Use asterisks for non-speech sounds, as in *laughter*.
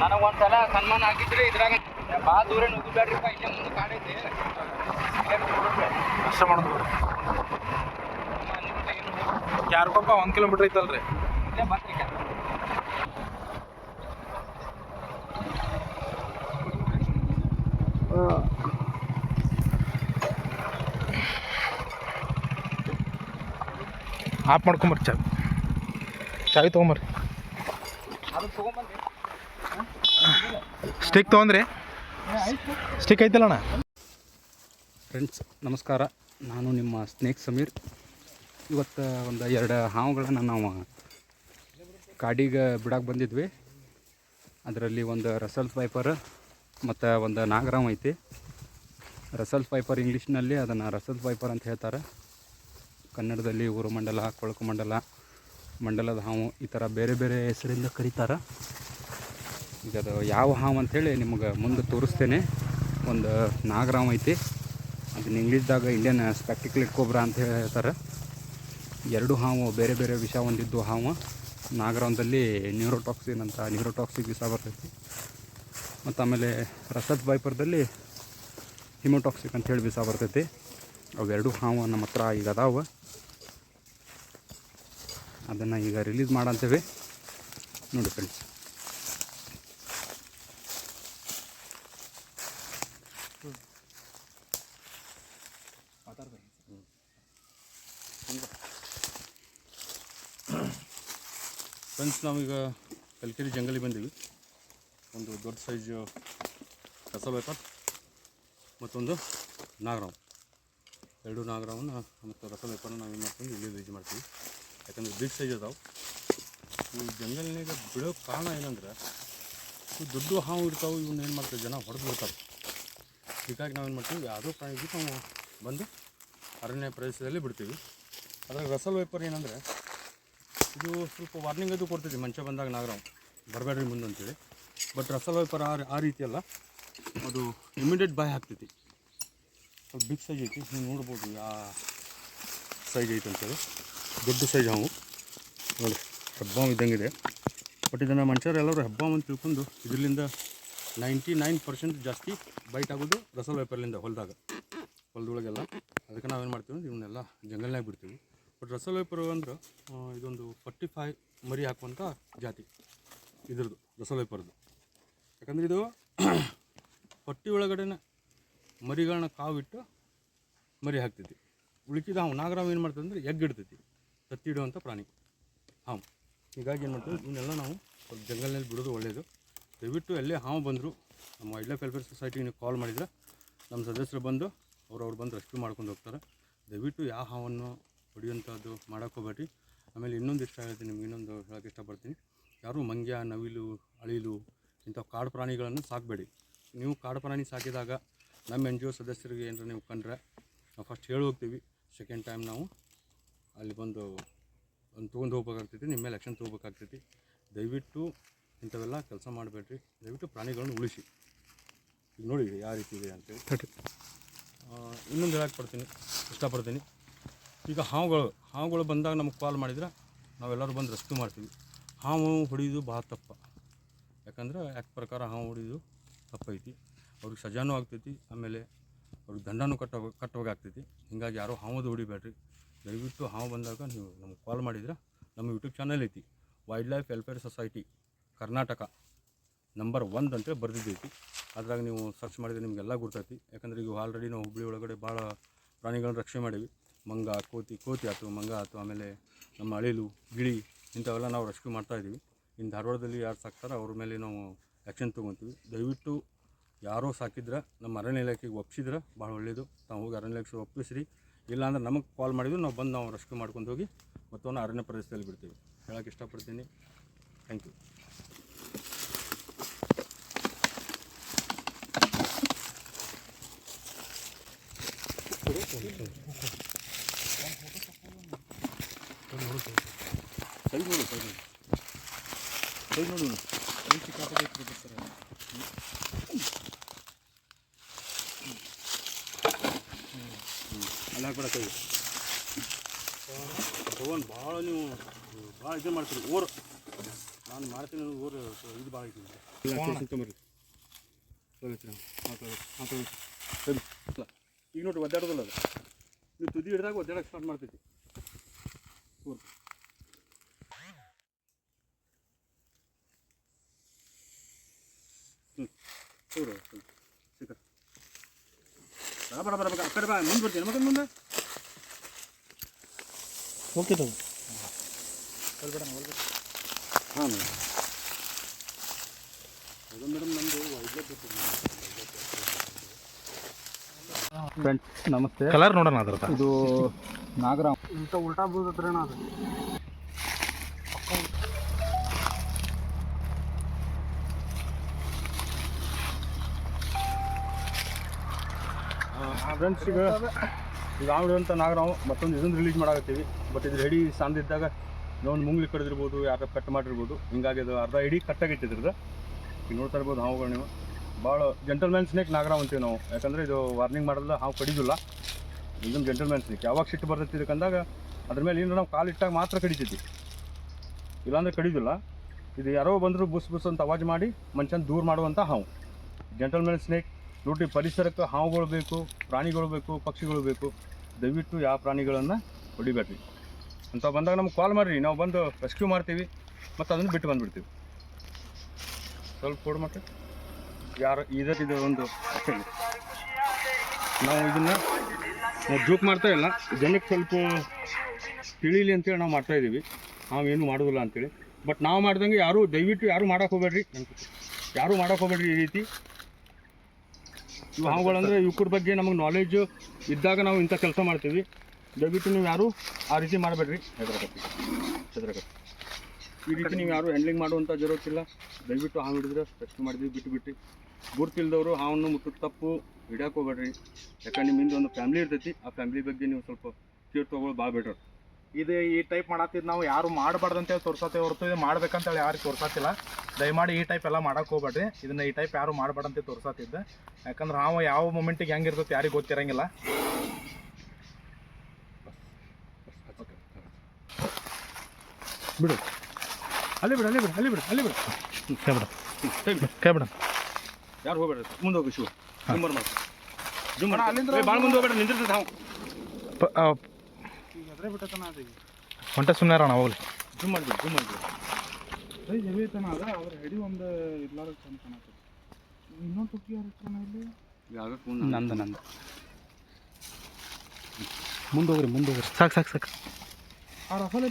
ನನಗೆ ಒಂದ್ಸಲ ಸನ್ಮಾನ ಆಗಿದ್ರಿ ಇದ್ರಾಗ ಭಾಳ ದೂರ ನುಗ್ಗಬೇಡ್ರಿಪ್ಪ ಇಲ್ಲೇ ಮುಂದೆ ಕಾಣೈತಿ. ಅಷ್ಟೇ ಮಾಡೋದು ಏನು ಯಾರಿಗೊಬ್ಬ ಒಂದು ಕಿಲೋಮೀಟ್ರ್ ಐತಲ್ರಿ ಇಲ್ಲೇ ಕೆಲ ಆಫ್ ಮಾಡ್ಕೊಂಬರ್ರಿ ಚಾವಿ. ಚಾವಿ ತೊಗೊಂಬರ್ರಿ. ಅದು ತೊಗೊಂಬಂದ್ರಿ ಸ್ಟಿಕ್ ತೊಗೊಂಡ್ರಿ? ಸ್ಟಿಕ್ ಐತಲ್ಲಣ್ಣ ಫ್ರೆಂಡ್ಸ್ ನಮಸ್ಕಾರ. ನಾನು ನಿಮ್ಮ ಸ್ನೇಕ್ ಸಮೀರ್. ಇವತ್ತು ಒಂದು ಎರಡು ಹಾವುಗಳನ್ನು ನಾವು ಕಾಡಿಗೆ ಬಿಡಕ್ಕೆ ಬಂದಿದ್ವಿ. ಅದರಲ್ಲಿ ಒಂದು ರಸಲ್ ಪೈಪರ್ ಮತ್ತು ಒಂದು ನಾಗರಾಮ್ ಐತಿ. ರಸಲ್ ಪೈಪರ್ ಇಂಗ್ಲೀಷ್ನಲ್ಲಿ ಅದನ್ನು ರಸಲ್ ಪೈಪರ್ ಅಂತ ಹೇಳ್ತಾರೆ. ಕನ್ನಡದಲ್ಲಿ ಊರು ಮಂಡಲ, ಕೊಳಕು ಮಂಡಲ, ಮಂಡಲದ ಹಾವು ಈ ಥರ ಬೇರೆ ಬೇರೆ ಹೆಸರಿಂದ ಕರೀತಾರೆ. ಈಗ ಯಾವ ಹಾವು ಅಂಥೇಳಿ ನಿಮಗೆ ಮುಂದೆ ತೋರಿಸ್ತೇನೆ. ಒಂದು ನಾಗರಾಮ್ ಐತಿ. ಅದನ್ನ ಇಂಗ್ಲೀಷ್ದಾಗ ಇಂಡಿಯನ್ ಸ್ಪೆಕ್ಟಿಕಲ್ ಕೋಬ್ರಾ ಅಂತ ಹೇಳ್ತಾರೆ. ಎರಡು ಹಾವು, ಬೇರೆ ಬೇರೆ ವಿಷ ಹೊಂದಿದ್ದು ಹಾವು. ನಾಗರಾಮದಲ್ಲಿ ನ್ಯೂರೋಟಾಕ್ಸಿನ್ ಅಂತ ನ್ಯೂರೋಟಾಕ್ಸಿಕ್ ವಿಷ ಬರ್ತೈತಿ. ಮತ್ತು ಆಮೇಲೆ ರಸದ್ ವೈಪರ್ದಲ್ಲಿ ಹಿಮೋಟಾಕ್ಸಿಕ್ ಹೇಳಿ ವಿಷ ಬರ್ತೈತಿ. ಅವೆರಡು ಹಾವು ನಮ್ಮ ಹತ್ರ ಈಗ ಅದಾವ. ಅದನ್ನು ಈಗ ರಿಲೀಸ್ ಮಾಡಂತೇವೆ. ನೋಡಿ ಫ್ರೆಂಡ್ಸ್ ಫ್ರೆಂಡ್ಸ್ ನಾವೀಗ ಕಲ್ಕೆರೆ ಜಂಗಲಿ ಬಂದೀವಿ. ಒಂದು ದೊಡ್ಡ ಸೈಜ್ ವೇಪರ್ ಮತ್ತೊಂದು ನಾಗರಾವ್ ಎರಡು ನಾಗರಾವನ್ನ ಮತ್ತು ರಸ ವೇಪರ್ನ ನಾವು ಏನು ಮಾಡ್ತೀವಿ ಇಲ್ಲಿ ಯೂಸ್ ಮಾಡ್ತೀವಿ. ಯಾಕಂದ್ರೆ ಬಿಗ್ ಸೈಜ್ ಅದಾವೆ. ಈ ಜಂಗಲ್ನಾಗ ಬಿಡೋ ಕಾರಣ ಏನಂದ್ರೆ ಇವು ದೊಡ್ಡ ಹಾವು ಇರ್ತಾವೆ ಇವನ್ನ ಏನು ಮಾಡ್ತಾರೆ? ಜನ ಹೊಡೆದು ಬಿಡ್ತಾರೆ. ಹೀಗಾಗಿ ನಾವೇನು ಮಾಡ್ತೀವಿ? ಯಾವುದೋ ಪ್ರಾಣಿಗೆ ನಾವು ಬಂದು ಅರಣ್ಯ ಪ್ರದೇಶದಲ್ಲಿ ಬಿಡ್ತೀವಿ. ಅದರ ರಸಲ್ ವೇಪರ್ ಏನಂದರೆ, ಇದು ಸ್ವಲ್ಪ ವಾರ್ನಿಂಗ್ ಅದು ಕೊಡ್ತೈತಿ ಮಂಚ ಬಂದಾಗ ನಾಗರಾವ್. ಬರಬೇಡ್ರಿ ಮುಂದೆ ಅಂತೇಳಿ. ಬಟ್ ರಸಲ್ ವೇಪರ್ ಆ ಆ ರೀತಿ ಅಲ್ಲ. ಅದು ಇಮಿಡಿಯೇಟ್ ಬಾಯ್ ಹಾಕ್ತೈತಿ ಸ್ವಲ್ಪ ಬಿಗ್ ಸೈಜ್ ಐತಿ. ನೀವು ನೋಡ್ಬೋದು, ಯಾ ಸೈಜ್ ಐತಿ ಅಂತೇಳಿ. ದೊಡ್ಡ ಸೈಜ್ ಹಾವು. ನೋಡಿ, ಹೆಬ್ಬಾವು ಇದ್ದಂಗಿದೆ. ಬಟ್ ಇದನ್ನು ಎಲ್ಲರೂ ಹೆಬ್ಬಾವು ಅಂತ ತಿಳ್ಕೊಂಡು ಇದರಿಂದ ನೈಂಟಿ ನೈನ್ ಪರ್ಸೆಂಟ್ ಜಾಸ್ತಿ ಬೈಟ್ ಆಗೋದು ರಸಲ್ ವೇಪರ್ಲಿಂದ ಹೊಲದಾಗ. ಹೊಲದೊಳಗೆಲ್ಲ. ಅದಕ್ಕೆ ನಾವೇನು ಮಾಡ್ತೀವಿ ಅಂದ್ರೆ ಇವನ್ನೆಲ್ಲ ಜಂಗಲ್ನಾಗ ಬಿಡ್ತೀವಿ. ಬಟ್ ರಸಲ್ ವೇಪರ್ ಅಂದ್ರೆ ಇದೊಂದು ಫಾರ್ಟಿ ಫೈ ಮರಿ ಹಾಕುವಂಥ ಜಾತಿ. ಇದ್ರದ್ದು, ರಸಲ್ ವೇಪರ್ದು ಯಾಕಂದ್ರೆ ಇದು *coughs* ಪಟ್ಟಿ ಒಳಗಡೆನೆ ಮರಿಗಳನ್ನ ಕಾವಿಟ್ಟು ಮರಿ ಹಾಕ್ತೈತಿ. ಉಳಿಕಿದ ಹಾವು, ನಾಗರಾವ್ ಏನು ಮಾಡ್ತದೆ ಅಂದರೆ ಎಗ್ ಇಡ್ತೈತಿ. ತತ್ತಿ ಇಡುವಂಥ ಪ್ರಾಣಿ ಹಾವು. ಹೀಗಾಗಿ ಏನು ಮಾಡ್ತೀವಿ, ಇವನ್ನೆಲ್ಲ ನಾವು ಜಂಗಲ್ನಲ್ಲಿ ಬಿಡೋದು ಒಳ್ಳೆಯದು ದಯವಿಟ್ಟು ಎಲ್ಲೇ ಹಾವು ಬಂದರು ನಮ್ಮ ವೈಲ್ಡ್ ಲೈಫ್ ವೆಲ್ಫೇರ್ ಸೊಸೈಟಿಗೆ ನೀವು ಕಾಲ್ ಮಾಡಿದರೆ ನಮ್ಮ ಸದಸ್ಯರು ಬಂದು ಅವ್ರು ಅವ್ರು ಬಂದು ರೆಸ್ಕ್ಯೂ ಮಾಡ್ಕೊಂಡು ಹೋಗ್ತಾರೆ. ದಯವಿಟ್ಟು ಯಾವ ಹಾವನ್ನು ಹೊಡೆಯುವಂಥದ್ದು ಮಾಡೋಕೆ ಹೋಗ್ಬೇಡ್ರಿ ಆಮೇಲೆ ಇನ್ನೊಂದು ಇಷ್ಟ ಹೇಳ್ತೀನಿ ನಿಮ್ಗೆ ಇನ್ನೊಂದು ಹೇಳೋಕ್ಕೆ ಇಷ್ಟಪಡ್ತೀನಿ. ಯಾರು ಮಂಗ್ಯ, ನವಿಲು, ಅಳಿಲು, ಇಂಥ ಕಾಡು ಪ್ರಾಣಿಗಳನ್ನು ಸಾಕಬೇಡಿ. ನೀವು ಕಾಡು ಪ್ರಾಣಿ ಸಾಕಿದಾಗ ನಮ್ಮ ಎನ್ ಜಿ ಒ ಸದಸ್ಯರಿಗೆ ಏನಾರ ನೀವು ಕಂಡ್ರೆ ನಾವು ಫಸ್ಟ್ ಹೇಳಿ ಹೋಗ್ತೀವಿ. ಸೆಕೆಂಡ್ ಟೈಮ್ ನಾವು ಅಲ್ಲಿ ಬಂದು ಒಂದು ತೊಗೊಂಡು ಹೋಗ್ಬೇಕಾಗ್ತೈತಿ, ನಿಮ್ಮ ಮೇಲೆ ಆ್ಯಕ್ಷನ್ ತೊಗೋಬೇಕಾಗ್ತೈತಿ. ದಯವಿಟ್ಟು ಇಂಥವೆಲ್ಲ ಕೆಲಸ ಮಾಡಬೇಡ್ರಿ. ದಯವಿಟ್ಟು ಪ್ರಾಣಿಗಳನ್ನು ಉಳಿಸಿ. ಈಗ ನೋಡಿ ಯಾವ ರೀತಿ ಇದೆ ಅಂತೇಳಿ ಇನ್ನೊಂದು ಹೇಳಕ್ಕೆ ಪಡ್ತೀನಿ ಇಷ್ಟಪಡ್ತೀನಿ. ಈಗ ಹಾವುಗಳು ಹಾವುಗಳು ಬಂದಾಗ ನಮಗೆ ಕಾಲ್ ಮಾಡಿದ್ರೆ ನಾವೆಲ್ಲರೂ ಬಂದು ರೆಸ್ಕ್ಯೂ ಮಾಡ್ತೀವಿ. ಹಾವು ಹೊಡಿಯೋದು ಭಾಳ ತಪ್ಪ. ಯಾಕಂದ್ರೆ ಯಾಕೆ ಪ್ರಕಾರ ಹಾವು ಹೊಡಿಯೋದು ತಪ್ಪೈತಿ. ಅವ್ರಿಗೆ ಸಜಾನೂ ಆಗ್ತೈತಿ ಆಮೇಲೆ ಅವ್ರಿಗೆ ದಂಡನೂ ಕಟ್ಟ ಕಟ್ಟೋಗಾಗ್ತೈತಿ ಹಿಂಗಾಗಿ ಯಾರೋ ಹಾವದು ಹೊಡಿಬೇಡ್ರಿ. ದಯವಿಟ್ಟು ಹಾವು ಬಂದಾಗ ನೀವು ನಮ್ಗೆ ಕಾಲ್ ಮಾಡಿದ್ರೆ ನಮ್ಮ ಯೂಟ್ಯೂಬ್ ಚಾನಲ್ ಐತಿ. Wildlife welfare society Karnataka number ಒಂದು ಅಂತೇಳಿ ಬರೆದಿದ್ದೈತಿ ಅದ್ರಾಗ ನೀವು ಸರ್ಚ್ ಮಾಡಿದರೆ ನಿಮಗೆಲ್ಲ ಗುರ್ತೈತಿ ಯಾಕಂದ್ರೆ ಈಗ ಆಲ್ರೆಡಿ ನಾವು ಹುಬ್ಬಳ್ಳಿ ಒಳಗಡೆ ಭಾಳ ಪ್ರಾಣಿಗಳನ್ನ ರಕ್ಷಣೆ ಮಾಡೀವಿ. ಮಂಗ, ಕೋತಿ ಕೋತಿ ಆಯಿತು ಮಂಗ ಆಯಿತು ಆಮೇಲೆ ನಮ್ಮ ಅಳಿಲು, ಗಿಳಿ ಇಂಥವೆಲ್ಲ ನಾವು ರೆಸ್ಕ್ಯೂ ಮಾಡ್ತಾ ಇದ್ದೀವಿ ಇನ್ನು ಧಾರವಾಡದಲ್ಲಿ ಯಾರು ಸಾಕ್ತಾರೋ ಅವ್ರ ಮೇಲೆ ನಾವು ಆ್ಯಕ್ಷನ್ ತೊಗೊತೀವಿ. ದಯವಿಟ್ಟು ಯಾರೋ ಸಾಕಿದ್ರೆ ನಮ್ಮ ಅರಣ್ಯ ಇಲಾಖೆಗೆ ಒಪ್ಪಿಸಿದ್ರೆ ಭಾಳ ಒಳ್ಳೆಯದು ತಾವು ಹೋಗಿ ಅರಣ್ಯ ಇಲಾಖೆ ಒಪ್ಪಿಸ್ರಿ. ಇಲ್ಲಾಂದ್ರೆ ನಮಗೆ ಕಾಲ್ ಮಾಡಿದ್ರು ನಾವು ಬಂದು ನಾವು ರೆಸ್ಕ್ಯೂ ಮಾಡ್ಕೊಂಡು ಹೋಗಿ ಮತ್ತೊಂದು ಅರಣ್ಯ ಪ್ರದೇಶದಲ್ಲಿ ಬಿಡ್ತೀವಿ. ಹೇಳೋಕ್ಕೆ ಇಷ್ಟಪಡ್ತೀನಿ. ಥ್ಯಾಂಕ್ ಯು ಸೈಜ್ ನೋಡು ಸೈಜ್ ನೋಡು ಸೈಜ್ ನೋಡು ಇವ್ನು. ಏನ್ ಸಿಕ್ಕಾಪಟ್ಟೆ ಐತ್ರಿ ಗೊತ್ತಾ? ಹ್ಮ್. ಅಲ್ಲಿ ಹಾಕ್ಬೇಡ ಕೈ ಪವನ್ ಭಾಳ ನೀವು ಭಾಳ ಇದು ಮಾಡ್ತೀರಿ ಓರ್ ನಾನು ಮಾಡ್ತೀನಿ ಅನ್ನೋ ಊರು ಇದು ಭಾಳ ಐತಿ ಇಲ್ಲ ತೊಂಬರ್ರಿ ಈಗ ನೋಡ್ರಿ ಒದ್ದಾಡೋದಿಲ್ಲ ಅದು. ನೀವು ತುದಿ ಹಿಡಿದಾಗ ಒದ್ದಾಡಕ್ಕೆ ಸ್ಟಾರ್ಟ್ ಮಾಡ್ತೈತಿ. ಊರು ಹ್ಞೂ ಹೌದು ಸಿಕ್ಕ ಬರ ಬರ ಬರ ಆ ಕಡೆ ಬಾ ಮುಂದೆ ಬರ್ತೀನಿ. ಮಗನ ಮುಂದೆ. ಓಕೆ ಹಾಂ ಮೇಡಮ್. ಅದು ಮೇಡಮ್ ನಮ್ಮದು ವೈದ್ಯ ಫ್ರೆಂಡ್ಸ್ ನಮಸ್ತೆ. ಕಲರ್ ನೋಡೋಣ ಅದ್ರ ಇದು ನಾಗರಾಮ್. ಇಂಥ ಉಲ್ಟಾ ಬೀಳ್ತದ್ರೇನ ಅದು ಫ್ರೆಂಡ್ಸ್ ಈಗ ಈಗ ಆವಿಡುವಂಥ ನಾಗರಾವ್ ಮತ್ತೊಂದು ಇದನ್ನು ರಿಲೀಸ್ ಮಾಡಾಕತ್ತೀವಿ. ಬಟ್ ಇದು ರೆಡಿ ಇದ್ದಾಗ ಒಂದು ಮುಂಗ್ಲಿ ಕಡಿದಿರ್ಬೋದು ಯಾರ ಕಟ್ ಮಾಡಿರ್ಬೋದು. ಹಿಂಗಾಗಿ ಅದು ಅರ್ಧ ಇಡೀ ಕಟ್ಟಾಗಿಟ್ಟಿದ್ರದ ಇದ್ರದ್ದು ಈಗ ನೋಡ್ತಾ ಇರ್ಬೋದು ಹಾವುಗಳು ನೀವು. ಭಾಳ ಜೆಂಟಲ್ಮ್ಯಾನ್ ಸ್ನೇಕ್ ನಾಗರಾವ್ ಅಂತೀವಿ ನಾವು. ಯಾಕಂದರೆ ಇದು ವಾರ್ನಿಂಗ್ ಮಾಡೋದಿಲ್ಲ, ಹಾವು ಕಡಿದಿಲ್ಲ. ಇದು ಜೆಂಟಲ್ಮ್ಯಾನ್ ಸ್ನೇಕ್ ಯಾವಾಗ ಸಿಟ್ಟು ಬರ್ತೈತಿ ಇದಕ್ಕಂದಾಗ ಅದ್ರ ಮೇಲೆ ಏನು ನಾವು ಕಾಲಿಟ್ಟಾಗ ಮಾತ್ರ ಕಡಿತೈತಿ. ಇಲ್ಲಾಂದ್ರೆ ಕಡಿದಿಲ್ಲ. ಇದು ಯಾರೋ ಬಂದರೂ ಬುಸ್ ಬುಸ್ ಅಂತ ಅವಾಜ್ ಮಾಡಿ, ಮನುಷ್ಯನ ದೂರ ಮಾಡುವಂಥ ಹಾವು. ಜೆಂಟಲ್ಮ್ಯಾನ್ ಸ್ನೇಕ್ ನೋಡಿ ಪರಿಸರಕ್ಕೆ ಹಾವುಗಳು ಬೇಕು, ಪ್ರಾಣಿಗಳು ಬೇಕು, ಪಕ್ಷಿಗಳು ಬೇಕು. ದಯವಿಟ್ಟು ಯಾವ ಪ್ರಾಣಿಗಳನ್ನು ಹೊಡಿಬೇಡ್ರಿ. ಅಂತ ಬಂದಾಗ ನಮ್ಗೆ ಕಾಲ್ ಮಾಡಿರಿ. ನಾವು ಬಂದು ರೆಸ್ಕ್ಯೂ ಮಾಡ್ತೀವಿ. ಮತ್ತು ಅದನ್ನು ಬಿಟ್ಟು ಬಂದುಬಿಡ್ತೀವಿ. ಸ್ವಲ್ಪ ಕೊಡು ಮತ್ತೆ. ಯಾರು ಇದಕ್ಕಿದು ಒಂದು ನಾವು ಇದನ್ನು ಜೋಕ್ ಮಾಡ್ತಾ ಇಲ್ಲ. ಜನಕ್ಕೆ ಸ್ವಲ್ಪ ತಿಳಿಲಿ ಅಂತೇಳಿ ನಾವು ಮಾಡ್ತಾ ಇದ್ದೀವಿ ನಾವು ಏನು ಮಾಡೋದಿಲ್ಲ ಅಂತೇಳಿ. ಬಟ್ ನಾವು ಮಾಡ್ದಂಗೆ ಯಾರು ದಯವಿಟ್ಟು ಯಾರು ಮಾಡಕ್ ಹೋಗ್ಬೇಡ್ರಿ. ಯಾರು ಮಾಡೋಕೆ ಹೋಗ್ಬೇಡ್ರಿ ಈ ರೀತಿ. ಇವು ಹಾವುಗಳಂದ್ರೆ ಇವ್ರ ಬಗ್ಗೆ ನಮಗೆ ನಾಲೆಜ್ ಇದ್ದಾಗ ನಾವು ಇಂಥ ಕೆಲಸ ಮಾಡ್ತೀವಿ. ದಯವಿಟ್ಟು ನೀವು ಯಾರು ಆ ರೀತಿ ಮಾಡಬೇಡ್ರಿ. ಹೆದರಕತ್ತಿ ಹೆದರಕತ್ತಿ ಈ ರೀತಿ ನೀವು ಯಾರು ಹ್ಯಾಂಡ್ಲಿಂಗ್ ಮಾಡುವಂಥ ಜರೋತಿಲ್ಲ ದಯವಿಟ್ಟು ಹಾವು ಹಿಡಿದ್ರೆ ಟೆಸ್ಟ್ ಮಾಡಿದ್ವಿ ಬಿಟ್ಟು ಬಿಟ್ಟು ಗುರ್ತಿಲ್ದವರು ಹಾವನ್ನು ಮುಟ್ಟು ತಪ್ಪು. ಹಿಡಿಯಕ್ಕೆ ಹೋಗ್ಬೇಡ್ರಿ ಯಾಕಂದ್ರೆ ನಿಮ್ಮಿಂದ ಒಂದು ಫ್ಯಾಮ್ಲಿ ಇರ್ತೈತಿ. ಆ ಫ್ಯಾಮ್ಲಿ ಬಗ್ಗೆ ನೀವು ಸ್ವಲ್ಪ ಕೇರ್ ತೊಗೊಳ್ಳಿ ಭಾಳ ಬಿಡ್ರಿ. ಇದು ಈ ಟೈಪ್ ಮಾಡತ್ತಿದ್ ನಾವು ಯಾರು ಮಾಡಬಾರ್ದಂತೇಳಿ ತೋರ್ಸತ್ತೆ ಹೊರತು ಇದು ಮಾಡ್ಬೇಕಂತೇಳಿ ಯಾರು ತೋರ್ಸತ್ತಿಲ್ಲ. ದಯಮಾಡಿ ಈ ಟೈಪ್ ಎಲ್ಲ ಮಾಡಕ್ಕೆ ಹೋಗ್ಬೇಡ್ರಿ. ಇದನ್ನ ಈ ಟೈಪ್ ಯಾರು ಮಾಡಬಾರ್ದಂತ ತೋರ್ಸತ್ತಿದ್ದ. ಯಾಕಂದ್ರೆ ಹಾವು ಯಾವ ಮೊಮೆಂಟಿಗೆ ಹೆಂಗೆ ಇರ್ತೈತೆ ಯಾರಿಗೆ ಗೊತ್ತಿರಂಗಿಲ್ಲ. ಬಿಡು. ಅಲ್ಲಿ ಬಿಡು ಅಲ್ಲಿ ಬಿಡು ಅಲ್ಲಿ ಬಿಡು ಅಲ್ಲಿ ಬಿಡು. ಕೈ ಬಿಡ. ಟೈಮ್ ಕೈ ಬಿಡ. ಯಾರು ಹೋಗ್ಬೇಡ್ರಿ? ಮುಂದೆ ಹೋಗಿ ಶಿವ. ಜುಮ್ಮರ್ ಮಾಡಿ ಜುಮ್ಮರ್ ಅಲ್ಲಿಂದ ಭಾಳ ಮುಂದೆ ಹೋಗ್ಬೇಡ್ರಿ ನಿಂದಿರ್ತದೆ ಈಗ ಎದ್ರೆ ಬಿಟ್ಟತನ ಅದು ಹೊಂಟ ಸುಮ್ಮನೆ ಅಣ್ಣ ಹೋಗ್ಲಿ. ಜುಮ್ ಮಾಡಿದ್ವಿ ಜುಮ್ ಮಾಡಿಬಿಡು ಅದೇ ಜವಿತನ ಅದ ಅವ್ರ ಹೆಡಿ ಒಂದು ಇರ್ಲಾರ ಚಂದ ಕಾಣತ್ತೆ ಇನ್ನೊಂದು ತುಕ್ಕಿ ಯಾರು ಇಲ್ಲಿ? ಈಗ ಆಗಕ್ಕೆ ನಂದ. ನಂದು ಮುಂದೆ ಹೋಗ್ರಿ ಮುಂದೆ ಹೋಗ್ರಿ. ಸಾಕು ಸಾಕು ಸಾಕು. ಆ ರಫಲ್